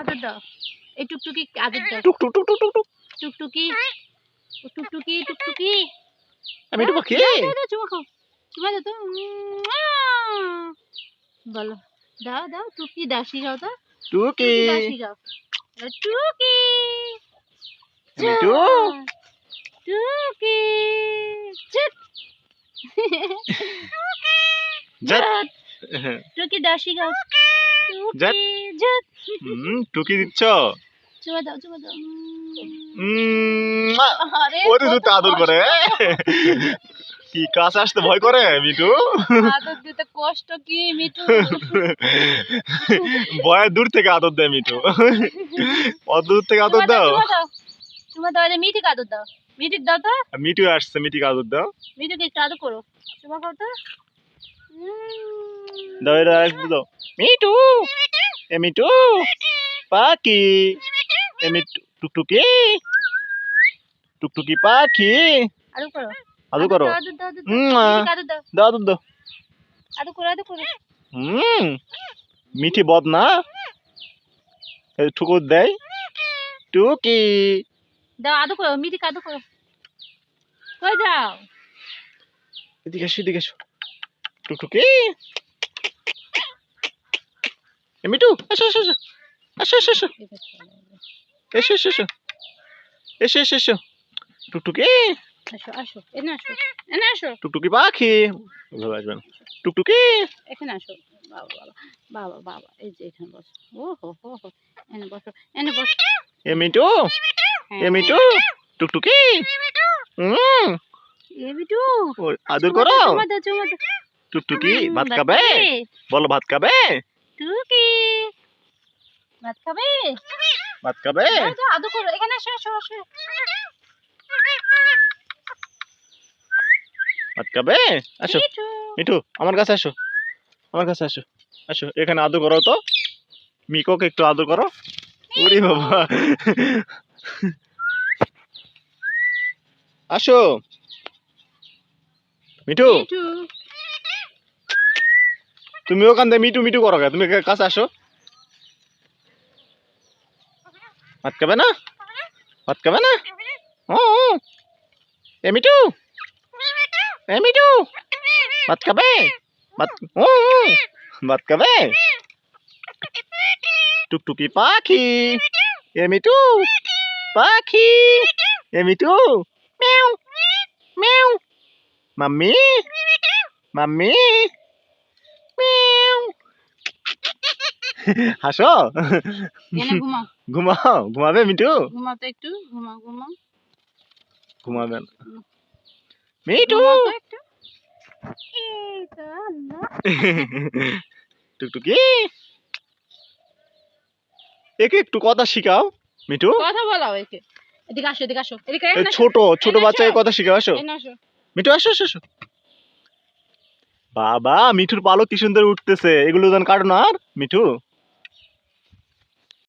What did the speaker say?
আদর দাও। এই টুকটুকি আদর দাও। টুক টুক টুক টুক টুক টুক। টুকটুকি। টুকটুকি টুকটুকি। আমি পাখি? দাও, দাও, দাও, চুমা খাও। চুমা দাও তো। বলো। দাও দাও টুকি দাসি গাও তো। টুকি টুকি দাসি গাও টুকি। টুকি চুপ টুকি দাসি গাও যাত। টুকি হুম টুকি দিচ্ছ? চুমা দাও চুমা দাও। উম, উম, আরে ওরে কত আদর করে। কি কাছে আসতে ভয় করে মিঠু? আদর দিতে কষ্ট কি মিঠু? ভয় দূর থেকে আদর দেয় মিঠু। অত দূর থেকে আদর দাও চুমা দাও। আদর দাও। দাও তো। মিঠু আসছে মিঠিকে আদর দাও। মিঠুকে একটু আদর করো। চুমা খাও তো। উম, দাও এটা আরেকটু দাও। মিঠু। এ মিঠু। পাখি। এ মিঠু টুকটুকি। টুকটুকি পাখি। আদর করো। আদর করো। দাও, আদর দাও আদর করো আদর করো। হুম। মিঠি বদ না ঠুকুর দেয়। টুকি। দাও আদর করো মিঠিকে আদর করো। কই যাও? এদিকে এসো এদিকে এসো। টুকটুকি। মিটু আসো আসো আসো। আসো আসো এসো এসো এসো। এসো এসো এসো। টুকটুকি। টুকটুকি পাখি। ওভাবে আসবেন। টুকটুকি। এখানে আসো। বাবা বাবা বাবা বাবা এই যে এখানে বসো। ও হো হো হো। এনে বসো এনে বসো। এ মিটু। এ মিটু। টুকটুকি। হুম এ মিটু। আদর করো। চুমা দাও। টুকটুকি ভাত খাবে? বলো ভাত খাবে? টুকি ভাত খাবে? ভাত খাবে? যাও, করো। এখানে আসো আসো আসো। ভাত খাবে? আসো। মিঠু। আমার কাছে আসো। আমার কাছে আসো। আসো এখানে আদর করো তো। মিকোকে একটু আদর করো। ওরে বাবা। আসো। মিঠু। মিঠু। তুমি ওখান থেকে মিঠু মিঠু করো? তুমি কাছে আসো। ভাত খাবে না? ভাত খাবে না? ও। এ মিঠু? এ মিঠু? ভাত খাবে? ভাত ও। ভাত খাবে? টুকটুকি পাখি। এ মিঠু? পাখি। এ মিঠু? মেও মেও মাম্মি? মাম্মি? হাসো? ঘুমাও। ঘুমাবে মিঠু? ঘুমাও তো একটু ঘুমাও ঘুমাও। ঘুমাবে মিঠু। টুকটুকি। একে একটু কথা শিখাও মিঠু। কথা বলাও একে। এদিকে আসো এদিকে আসো। এদিকে। ছোট ছোট বাচ্চাকে কথা শিখাও আসো। এখানে আসো। মিঠু আসো আসো আসো। বাবা মিঠুর পালক কি সুন্দর উঠতেছে। এগুলো যেন কাটো না আর মিঠু।